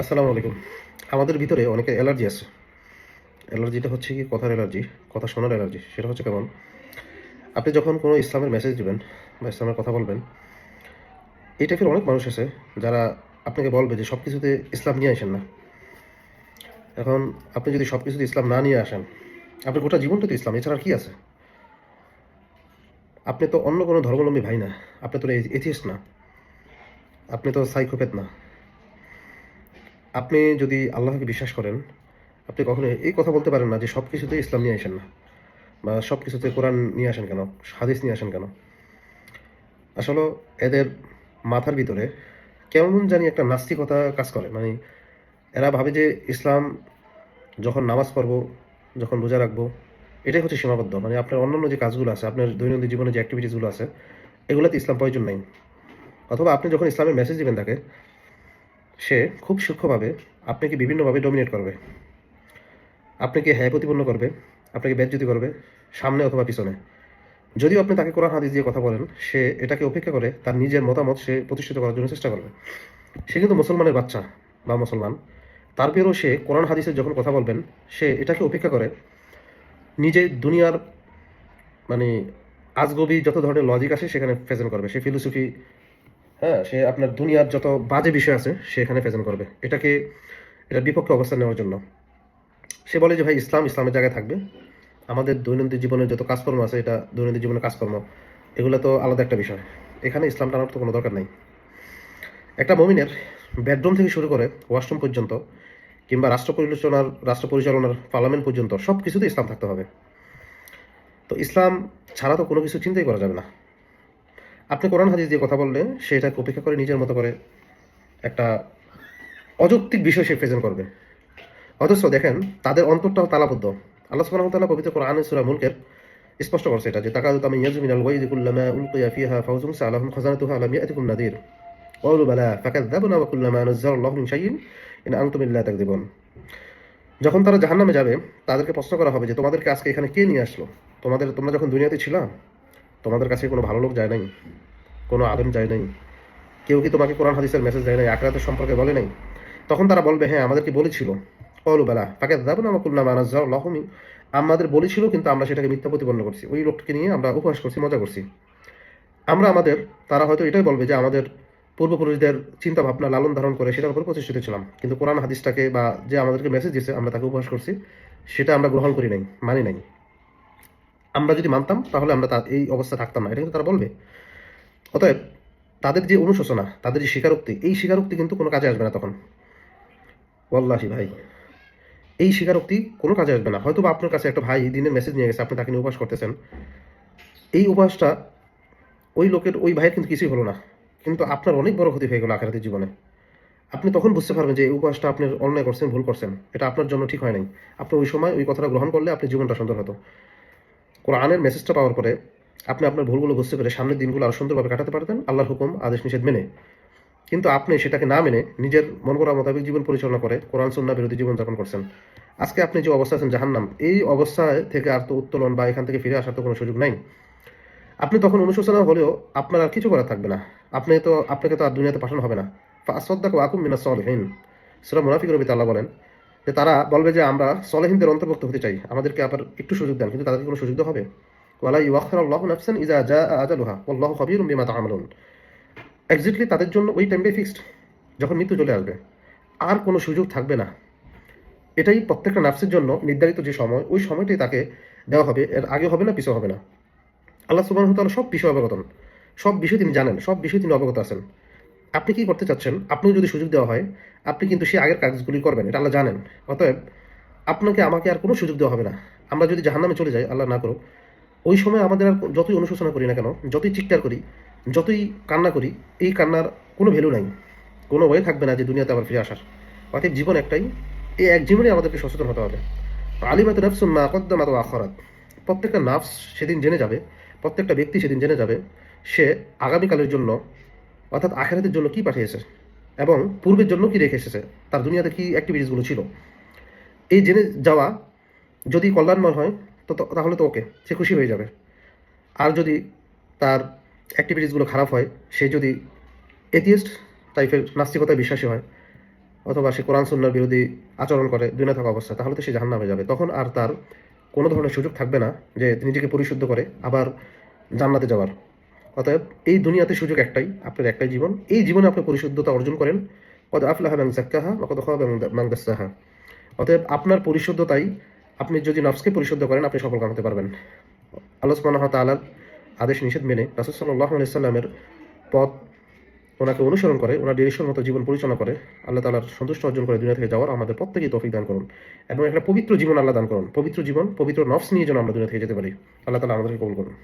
আসসালামু আলাইকুম। আমাদের ভিতরে অনেকে অ্যালার্জি আছে। অ্যালার্জিটা হচ্ছে কি? কথার অ্যালার্জি, কথা শোনার অ্যালার্জি, সেটা হচ্ছে কেমন? আপনি যখন কোনো ইসলামের মেসেজ দিবেন বা ইসলামের কথা বলবেন, এই টাইপের অনেক মানুষ আছে যারা আপনাকে বলবে যে সব কিছুতে ইসলাম নিয়ে আসেন না। এখন আপনি যদি সব কিছুতে ইসলাম না নিয়ে আসেন, আপনার গোটা জীবনটা তো ইসলাম, এছাড়া কি আছে? আপনি তো অন্য কোনো ধর্মাবলম্বী ভাই না, আপনি তো এথিস্ট না, আপনি তো সাইকোপ্যাথ না। আপনি যদি আল্লাহকে বিশ্বাস করেন, আপনি কখনো এই কথা বলতে পারেন না যে সব কিছুতে ইসলাম নিয়ে আসেন না। বা সব কিছুতে কোরআন নিয়ে আসেন কেন? হাদিস নিয়ে আসেন কেন? আসলে এদের মাথার ভিতরে কেমন জানি একটা নাস্তিকতা কাজ করে। মানে এরা ভাবে যে ইসলাম যখন নামাজ পড়ব, যখন রোজা রাখব, এটাই হচ্ছে সীমাবদ্ধ। মানে আপনার অন্যান্য যে কাজগুলো আছে, আপনার দৈনন্দিন জীবনে যে অ্যাক্টিভিটিসগুলো আছে, এগুলোতে ইসলাম প্রয়োজন নেই। অথবা আপনি যখন ইসলামের মেসেজ দিবেন তাকে সে খুব সূক্ষ্মভাবে আপনাকে বিভিন্নভাবে ডমিনেট করবে। আপনাকে হ্যাঁ প্রতিপন্ন করবে, আপনাকে বেজ্জতি করবে, সামনে অথবা পিছনে। যদিও আপনি তাকে কোরআন হাদিস দিয়ে কথা বলেন, সে এটাকে উপেক্ষা করে তার নিজের মতামত সে প্রতিষ্ঠিত করার জন্য চেষ্টা করবে। সে কিন্তু মুসলমানের বাচ্চা বা মুসলমান। তারপরেও সে কোরআন হাদিসের যখন কথা বলবেন, সে এটাকে উপেক্ষা করে নিজে দুনিয়ার মানে আজগবি যত ধরনের লজিক আসে সেখানে প্রেজেন্ট করবে। সে ফিলোসফি হ্যাঁ সে আপনার দুনিয়ার যত বাজে বিষয় আছে, সে এখানে প্রেজেন্ট করবে। এটাকে, এটার বিপক্ষে অবস্থান নেওয়ার জন্য। সে বলে যে, ভাই, ইসলাম ইসলামের জায়গায় থাকবে। আমাদের দৈনন্দিন জীবনের যত কাজকর্ম আছে, এটা দৈনন্দিন জীবনের কাজকর্ম, এগুলো তো আলাদা একটা বিষয়। এখানে ইসলাম টানার তো কোনো দরকার নেই। একটা মমিনের বেডরুম থেকে শুরু করে ওয়াশরুম পর্যন্ত, কিংবা রাষ্ট্র পরিচালনার রাষ্ট্র পরিচালনার পার্লামেন্ট পর্যন্ত সব কিছুতে ইসলাম থাকতে হবে। তো ইসলাম ছাড়া তো কোনো কিছু চিন্তাই করা যাবে না। আপনি কোরআন হাদিস দিয়ে কথা বললে সে এটাকে উপেক্ষা করে নিজের মতো করে একটা অযৌক্তিক বিষয় সে প্রেজেন্ট করবে। অথচ দেখেন, তাদের অন্তরটা তালাবদ্ধ। আল্লাহ সুবহানাহু ওয়া পবিত্র কোরআনে সূরা মুলকের স্পষ্ট করছে এটা, যে তাকাদু তামিন ইয়াজু মিনাল ওয়াইদি কুল্লামা উলকিয়া ফিহা ফাউজুন সালাহুম খাজানাতুহা লাম ইয়াতিকুম নাদির। ক্বালু বালা ফাকাযযাবনা ওয়া কুল্লামা নাযালা আল্লাহু মিন শাইইন ইন আনতুম ইল্লা তাকযিবুন। যখন তারা জাহান্নামে যাবে, তাদেরকে প্রশ্ন করা হবে যে, তোমাদেরকে আজকে এখানে কে নিয়ে আসলো? তোমাদের, তোমরা যখন দুনিয়াতে ছিলাম তোমাদের কাছে কোনো ভালো লোক যায় নাই, কোনো আদম যায় নাই, কেউ কি তোমাকে কোরআন হাদিসের মেসেজ দেয় নাই আখরাতের সম্পর্কে বলে নাই? তখন তারা বলবে হ্যাঁ আমাদেরকে বলেছিল? কলু, বেলা তাকে যাব না মানাজ্জার লহমি। আমাদের বলেছিল, কিন্তু আমরা সেটাকে মিথ্যা প্রতিপন্ন করছি। ওই লোকটাকে নিয়ে আমরা উপহাস করছি, মজা করছি। আমরা আমাদের, তারা হয়তো এটাই বলবে যে আমাদের পূর্বপুরুষদের চিন্তা ভাবনা লালন ধারণ করে সেটার উপর প্রতিষ্ঠিত ছিলাম। কিন্তু কোরআন হাদিসটাকে বা যে আমাদেরকে মেসেজ দিয়েছে, আমরা তাকে উপহাস করছি, সেটা আমরা গ্রহণ করি নাই, মানি নাই। আমরা যদি মানতাম, তাহলে আমরা তা এই অবস্থা থাকতাম না। এটা কিন্তু তারা বলবে। অতএব তাদের যে অনুশোচনা, তাদের যে স্বীকারোক্তি, এই স্বীকারোক্তি কিন্তু কোনো কাজে আসবে না তখন। ওয়াল্লাহি ভাই, এই স্বীকারোক্তি কোনো কাজে আসবে না। হয়তো বা আপনার কাছে একটা ভাই দিনের মেসেজ নিয়ে গেছে, আপনি তাকে নিয়ে উপহাস করতেছেন। এই উপহাসটা ওই লোকের, ওই ভাইয়ের কিন্তু কিছুই হলো না। কিন্তু আপনার অনেক বড় ক্ষতি হয়ে গেল আখেরাতের জীবনে। আপনি তখন বুঝতে পারবেন যে এই উপহাসটা আপনি অন্যায় করছেন, ভুল করছেন। এটা আপনার জন্য ঠিক হয় নাই। আপনি ওই সময় ওই কথাটা গ্রহণ করলে আপনি জীবনটা সুন্দর হতো। কোরআনের মেসেজটা পাওয়ার পরে আপনি আপনার ভুলগুলো বুঝতে পেরে সামনের দিনগুলো আরও সুন্দরভাবে কাটাতে পারতেন, আল্লাহর হুকুম, আদেশ নিষেধ মেনে। কিন্তু আপনি সেটাকে না মেনে নিজের মন করা মোতাবেক জীবন পরিচালনা করে কোরআন, সুন্না বিরোধী জীবনযাপন করছেন। আজকে আপনি যে অবস্থা আছেন জাহান্নাম, এই অবস্থায় থেকে আর তো উত্তোলন বা এখান থেকে ফিরে আসার তো কোনো সুযোগ নাই। আপনি তখন অনুশোচনা হলেও আপনার আর কিছু করার থাকবে না। আপনি তো, আপনাকে তো আর দুনিয়াতে পাঠানো হবে না। ফাসদ্দাক ওয়াকুম মিনা সলহীন। সুরা মুনাফিক রবি আল্লাহ বলেন যে তারা বলবে যে আমরা সলেহিনদের অন্তর্ভুক্ত হতে চাই। আমাদেরকে আবার একটু সুযোগ দেন, কিন্তু তাদেরকে কোনো সুযোগ হবে? ওয়ালা ইউআখার আল্লাহ নাফসান ইজা জা আজালুহা আল্লাহ খবিরুম বিমা তা'মালুন এক্স্যাক্টলি তাদের জন্য ওই টাইমটাই ফিক্সড যখন মৃত্যু চলে আসবে। আর কোনো সুযোগ থাকবে না। এটাই প্রত্যেকটা নার্সের জন্য নির্ধারিত যে সময়, ওই সময়টাই তাকে দেওয়া হবে। এর আগে হবে না, পিছু হবে না। আল্লাহ সুবাহ সব বিষয় অবগতন সব বিষয় তিনি জানেন, সব বিষয় তিনি অবগত আছেন। আপনি কি করতে চাচ্ছেন? আপনি যদি সুযোগ দেওয়া হয়, আপনি কিন্তু সেই আগের কাজগুলি করবেন, এটা আল্লাহ জানেন। অতএব আপনাকে, আমাকে আর কোনো সুযোগ দেওয়া হবে না। আমরা যদি জাহান্নামে চলে যাই, আল্লাহ না করুক, ওই সময় আমাদের আর যতই অনুশোচনা করি না কেন, যতই চিৎকার করি, যতই কান্না করি, এই কান্নার কোনো ভ্যালু নাই। কোনো ওয়ে থাকবে না যে দুনিয়াতে আবার ফিরে আসার। অতএব জীবন একটাই, এই এক জীবনে আমাদেরকে সচেতন হতে হবে। আলিমাত নাফসুন মা কদ্দামাত আখরাত। প্রত্যেকটা নাফস সেদিন জেনে যাবে, প্রত্যেকটা ব্যক্তি সেদিন জেনে যাবে, সে আগামীকালের জন্য অর্থাৎ আখেরাতের জন্য কি পাঠিয়েছে? এবং পূর্বের জন্য কি রেখে এসেছে? তার দুনিয়াতে কি অ্যাক্টিভিটিসগুলো ছিল? এই জেনে যাওয়া যদি কল্যাণময় হয়, তো তাহলে তো ওকে, সে খুশি হয়ে যাবে। আর যদি তার অ্যাক্টিভিটিসগুলো খারাপ হয়, সে যদি এথিয়েস্ট টাইপের নাস্তিকতায় বিশ্বাসী হয়, অথবা সে কোরআন, সুন্নার বিরোধী আচরণ করে দুনিয়া থাকা অবস্থায়, তাহলে তো সে জাহান্নামে যাবে। তখন আর তার কোনো ধরনের সুযোগ থাকবে না যে, নিজেকে পরিশুদ্ধ করে আবার জান্নাতে যাওয়ার। অতএব এই দুনিয়াতে সুযোগ একটাই, আপনার একটাই জীবন। এই জীবনে আপনি পরিশুদ্ধতা অর্জন করেন। কত আফলাহা ম্যাং জাক্কাহা বা কত খাওয়া অতএব আপনার পরিশুদ্ধতাই আপনি যদি নফসকে পরিশুদ্ধ করেন, আপনি সফল কামাতে পারবেন। আল্লাহ সুবহানাহু ওয়া তাআলার আদেশ নিষেধ মেনে রাসূল সাল্লাল্লাহু আলাইহি সাল্লামের পথ ওনাকে অনুসরণ করে, ওনার ডিরেকশন মতো জীবন পরিচালনা করে, আল্লাহ তালার সন্তুষ্ট অর্জন করে দুনিয়া থেকে যাওয়ার আমাদের প্রত্যেকেই তৌফিক দান করুন। এবং একটা পবিত্র জীবন আল্লাহ দান করুন। পবিত্র জীবন, পবিত্র নফস নিয়ে যেন আমরা দুনিয়া থেকে যেতে পারি। আল্লাহ তালা আমাদেরকে কবুল করুন।